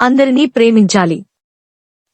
అందరినీ ప్రేమించాలి.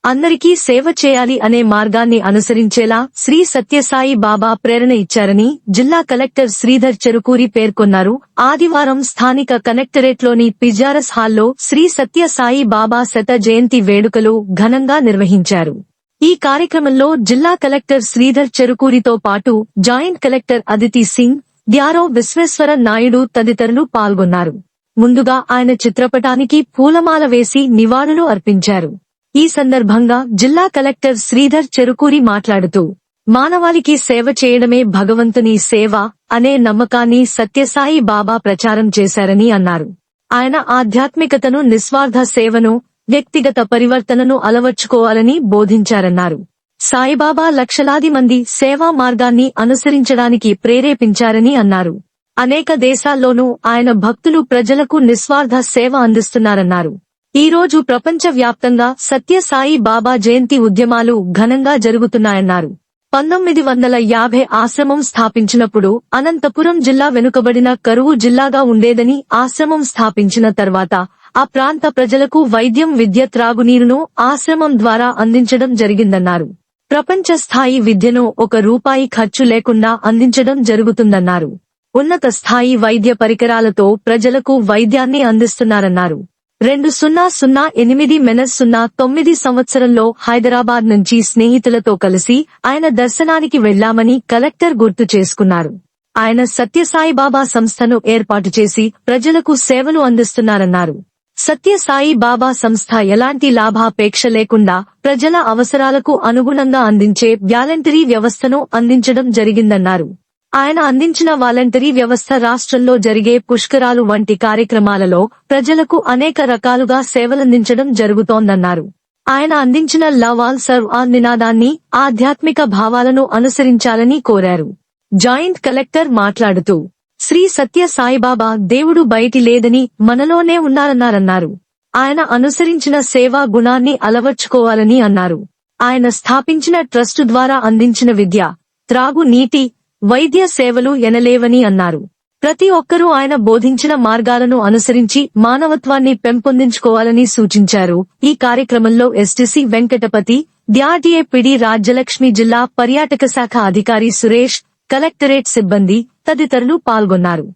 అందరికీ సేవ చేయాలి అనే మార్గాన్ని అనుసరించేలా శ్రీ సత్యసాయి బాబా ప్రేరణ ఇచ్చారని జిల్లా కలెక్టర్ శ్రీధర్ చెరుకూరి పేర్కొన్నారు. ఆదివారం స్థానిక కలెక్టరేట్లోని పిజారస్ హాల్లో శ్రీ సత్యసాయి బాబా శత జయంతి వేడుకలు ఘనంగా నిర్వహించారు. ఈ కార్యక్రమంలో జిల్లా కలెక్టర్ శ్రీధర్ చెరుకూరితో పాటు జాయింట్ కలెక్టర్ అదితి సింగ్ ద్యారో విశ్వేశ్వర నాయుడు తదితరులు పాల్గొన్నారు. ముందుగా ఆయన చిత్రపటానికి పూలమాల వేసి నివాళులు అర్పించారు. ఈ సందర్భంగా జిల్లా కలెక్టర్ శ్రీధర్ చెరుకూరి మాట్లాడుతూ మానవాళికి సేవ చేయడమే భగవంతుని సేవ అనే నమ్మకాన్ని సత్యసాయి బాబా ప్రచారం చేశారని అన్నారు. ఆయన ఆధ్యాత్మికతను నిస్వార్థ సేవను వ్యక్తిగత పరివర్తనను అలవర్చుకోవాలని బోధించారన్నారు. సాయిబాబా లక్షలాది మంది సేవా మార్గాన్ని అనుసరించడానికి ప్రేరేపించారని అన్నారు. అనేక దేశాల్లోనూ ఆయన భక్తులు ప్రజలకు నిస్వార్థ సేవ అందిస్తున్నారన్నారు. ఈ రోజు ప్రపంచ వ్యాప్తంగా సత్యసాయి బాబా జయంతి ఉద్యమాలు ఘనంగా జరుగుతున్నాయన్నారు. పంతొమ్మిది వందల యాభై ఆశ్రమం స్థాపించినప్పుడు అనంతపురం జిల్లా వెనుకబడిన కరువు జిల్లాగా ఉండేదని ఆశ్రమం స్థాపించిన తర్వాత ఆ ప్రాంత ప్రజలకు వైద్యం విద్య త్రాగునీరును ఆశ్రమం ద్వారా అందించడం జరిగిందన్నారు. ప్రపంచ స్థాయి విద్యను ఒక రూపాయి ఖర్చు లేకుండా అందించడం జరుగుతుందన్నారు. ఉన్నత స్థాయి వైద్య పరికరాలతో ప్రజలకు వైద్యాన్ని అందిస్తున్నారన్నారు. రెండు సున్నా సున్నా ఎనిమిది మెనస్ సున్నా తొమ్మిది సంవత్సరంలో హైదరాబాద్ నుంచి స్నేహితులతో కలిసి ఆయన దర్శనానికి వెళ్ళామని కలెక్టర్ గుర్తు చేసుకున్నారు. ఆయన సత్యసాయిబాబా సంస్థను ఏర్పాటు చేసి ప్రజలకు సేవలు అందిస్తున్నారన్నారు. సత్యసాయి బాబా సంస్థ ఎలాంటి లాభాపేక్ష లేకుండా ప్రజల అవసరాలకు అనుగుణంగా అందించే వ్యాలంటరీ వ్యవస్థను అందించడం జరిగిందన్నారు. ఆయన అందించిన వాలంటరీ వ్యవస్థ రాష్ట్రంలో జరిగే పుష్కరాలు వంటి కార్యక్రమాలలో ప్రజలకు అనేక రకాలుగా సేవలందించడం జరుగుతోందన్నారు. ఆయన అందించిన లవ్ ఆల్ సర్వ్ ఆల్ నినాదాన్ని ఆధ్యాత్మిక భావాలను అనుసరించాలని కోరారు. జాయింట్ కలెక్టర్ మాట్లాడుతూ శ్రీ సత్య సాయిబాబా దేవుడు బయటి లేదని మనలోనే ఉన్నారన్నారన్నారు. ఆయన అనుసరించిన సేవా గుణాన్ని అలవర్చుకోవాలని అన్నారు. ఆయన స్థాపించిన ట్రస్టు ద్వారా అందించిన విద్య త్రాగు నీటి వైద్య సేవలు ఎనలేవని అన్నారు. ప్రతి ఒక్కరూ ఆయన బోధించిన మార్గాలను అనుసరించి మానవత్వాన్ని పెంపొందించుకోవాలని సూచించారు. ఈ కార్యక్రమంలో ఎస్టీసీ వెంకటపతి డ్యాడిఏ పిడి రాజ్యలక్ష్మి జిల్లా పర్యాటక శాఖ అధికారి సురేష్ కలెక్టరేట్ సిబ్బంది తదితరులు పాల్గొన్నారు.